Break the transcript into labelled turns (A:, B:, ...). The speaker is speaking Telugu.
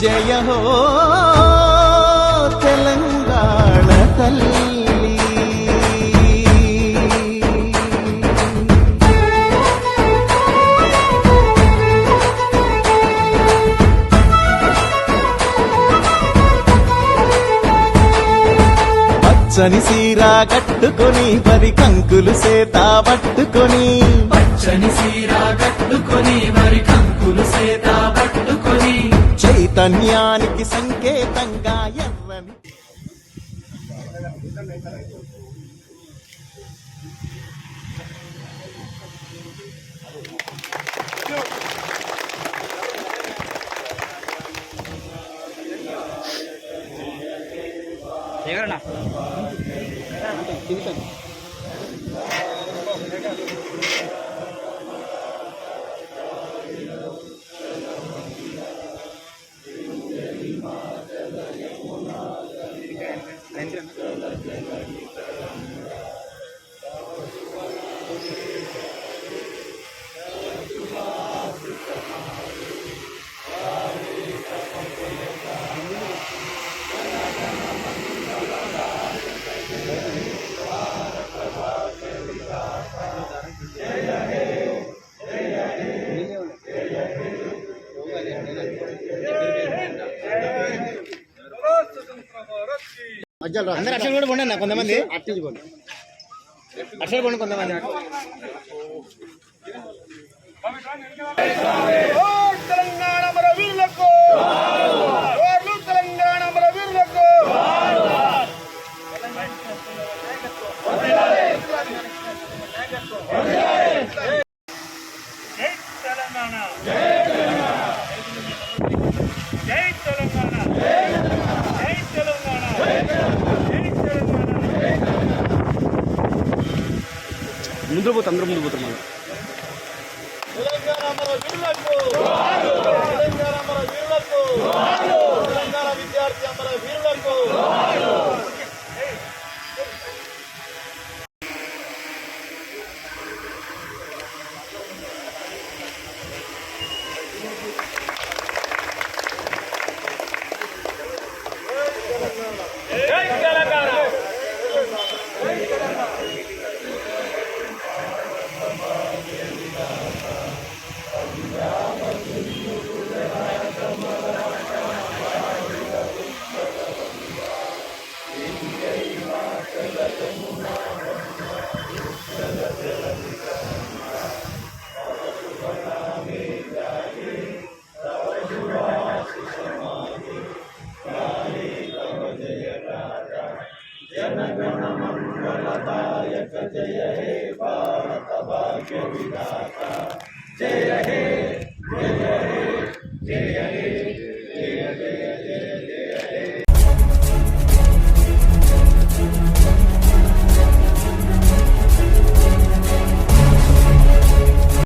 A: జయ హో తెలంగాణ తల్లి. పచ్చని సీరా కట్టుకొని పది కంకులు సేత పట్టుకొని
B: పచ్చని సీరా కట్టుకొని
A: చైతన్యానికి సంకేతంగా ఎర్రని
C: ఎగరనా అందరు అక్షరం కూడా పండి కొంతమంది. అట్టించి పండి. అక్షరం పండి కొంతమంది.
D: తెలంగాణ మన వీరులకు ఓర్లు తెలంగాణ మన వీరులకు జై తెలంగాణ జై తెలంగాణ జై తెలంగాణ జై తెలంగాణ
C: ముందు పోతాం అందరూ ముందు పోతాం మనం
D: తెలంగాణ తెలంగాణ తెలంగాణ విద్యార్థి మన జయ హే